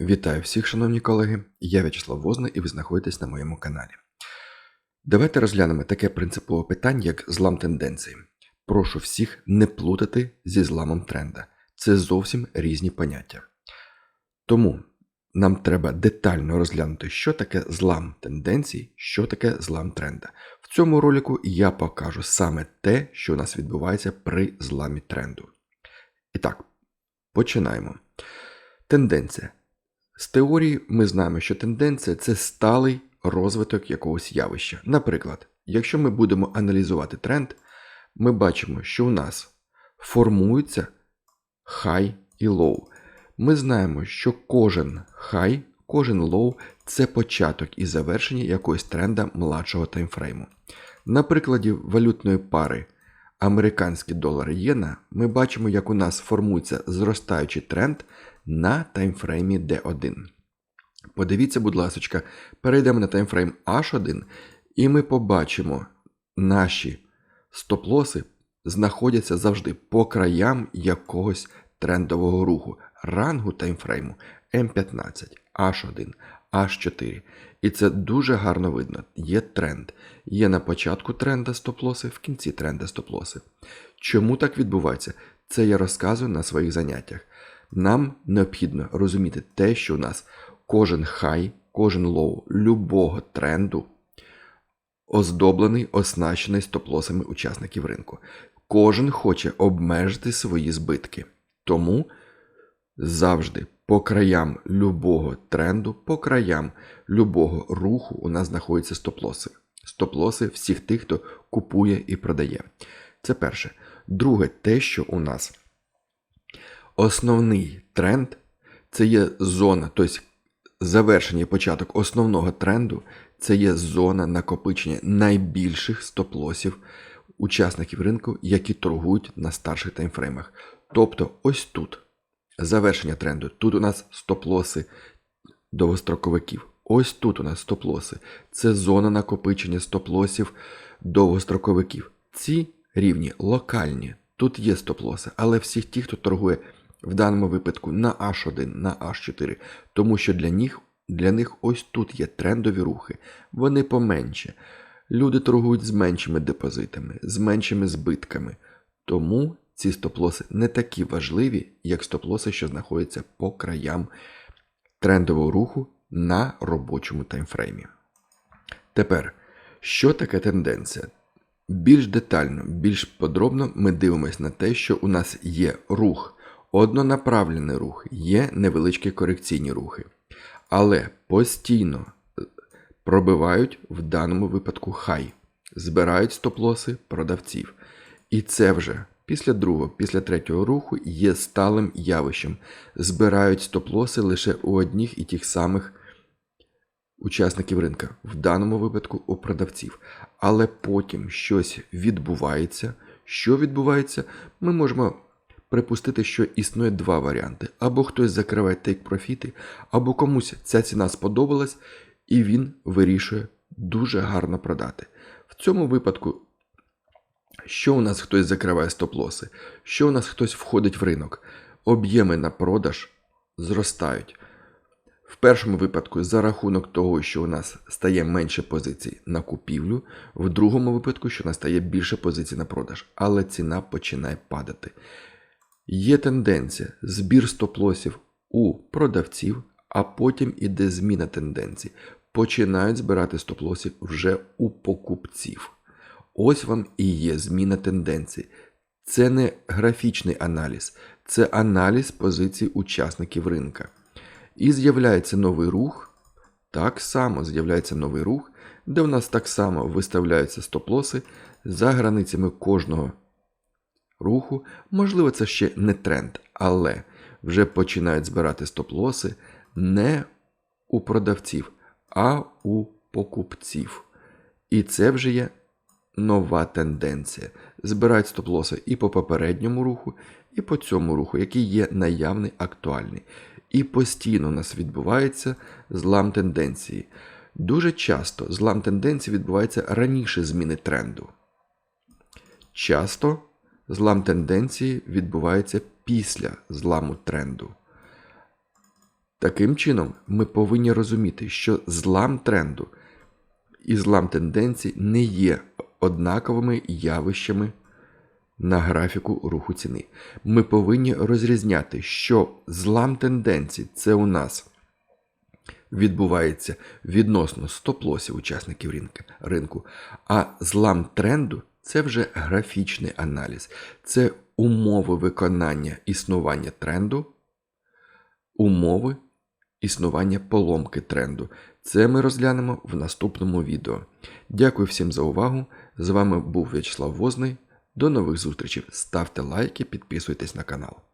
Вітаю всіх, шановні колеги. Я В'ячеслав Возна і ви знаходитесь на моєму каналі. Давайте розглянемо таке принципове питання, як злам тенденції. Прошу всіх не плутати зі зламом тренда. Це зовсім різні поняття. Тому нам треба детально розглянути, що таке злам тенденцій, що таке злам тренда. В цьому ролику я покажу саме те, що у нас відбувається при зламі тренду. І так, починаємо. Тенденція. З теорії ми знаємо, що тенденція це сталий розвиток якогось явища. Наприклад, якщо ми будемо аналізувати тренд, ми бачимо, що у нас формується хай і лоу. Ми знаємо, що кожен хай, кожен лоу це початок і завершення якогось тренда младшого таймфрейму. На прикладі валютної пари американський долар єна ми бачимо, як у нас формується зростаючий тренд на таймфреймі D1. Подивіться, будь ласка, перейдемо на таймфрейм H1, і ми побачимо, наші стоп-лоси знаходяться завжди по краям якогось трендового руху, рангу таймфрейму М15, H1, H4. І це дуже гарно видно. Є тренд. Є на початку тренда стоп-лоси, в кінці тренда стоп-лоси. Чому так відбувається? Це я розказую на своїх заняттях. Нам необхідно розуміти те, що у нас кожен хай, кожен лоу любого тренду оздоблений, оснащений стоп-лосами учасників ринку. Кожен хоче обмежити свої збитки. Тому завжди по краям любого тренду, по краям любого руху у нас знаходяться стоп-лоси. Стоп-лоси всіх тих, хто купує і продає. Це перше. Друге, те, що у нас основний тренд це є зона, тобто завершення і початок основного тренду це є зона накопичення найбільших стоп-лосів учасників ринку, які торгують на старших таймфреймах. Тобто, ось тут завершення тренду. Тут у нас стоп-лоси довгостроковиків. Ось тут у нас стоп-лоси. Це зона накопичення стоп-лосів довгостроковиків. Ці рівні локальні. Тут є стоп-лоси, але всіх ті, хто торгує в даному випадку на H1, на H4, тому що для них, для них ось тут є трендові рухи, вони поменше. Люди торгують з меншими депозитами, з меншими збитками. Тому ці стоп-лоси не такі важливі, як стоп-лоси, що знаходяться по краям трендового руху на робочому таймфреймі. Тепер, що таке тенденція? Більш детально, більш подробно ми дивимося на те, що у нас є рух, однонаправлений рух, є невеличкі корекційні рухи, але постійно пробивають в даному випадку хай, збирають стоп-лоси продавців. І це вже після другого, після третього руху є сталим явищем. Збирають стоп-лоси лише у одних і тих самих учасників ринка, в даному випадку у продавців. Але потім щось відбувається. Що відбувається, ми можемо припустити, що існує два варіанти: або хтось закриває тейк-профіти, або комусь ця ціна сподобалась, і він вирішує дуже гарно продати. В цьому випадку, що у нас хтось закриває стоп-лоси, що у нас хтось входить в ринок, об'єми на продаж зростають. В першому випадку за рахунок того, що у нас стає менше позицій на купівлю, в другому випадку, що у нас стає більше позицій на продаж, але ціна починає падати. Є тенденція збір стоп-лосів у продавців, а потім іде зміна тенденцій. Починають збирати стоп-лосів вже у покупців. Ось вам і є зміна тенденцій. Це не графічний аналіз, це аналіз позицій учасників ринка. І з'являється новий рух. Так само з'являється новий рух, де у нас так само виставляються стоп-лоси за границями кожного руху. Можливо, це ще не тренд, але вже починають збирати стоп-лоси не у продавців, а у покупців. І це вже є нова тенденція. Збирають стоп-лоси і по попередньому руху, і по цьому руху, який є наявний, актуальний. І постійно у нас відбувається злам тенденції. Дуже часто злам тенденції відбувається раніше зміни тренду. Часто злам тенденції відбувається після зламу тренду. Таким чином, ми повинні розуміти, що злам тренду і злам тенденцій не є однаковими явищами на графіку руху ціни. Ми повинні розрізняти, що злам тенденцій це у нас відбувається відносно стоп-лосів учасників ринку, а злам тренду це вже графічний аналіз, це умови виконання існування тренду, умови існування поломки тренду. Це ми розглянемо в наступному відео. Дякую всім за увагу. З вами був В'ячеслав Возний. До нових зустрічей. Ставте лайки, підписуйтесь на канал.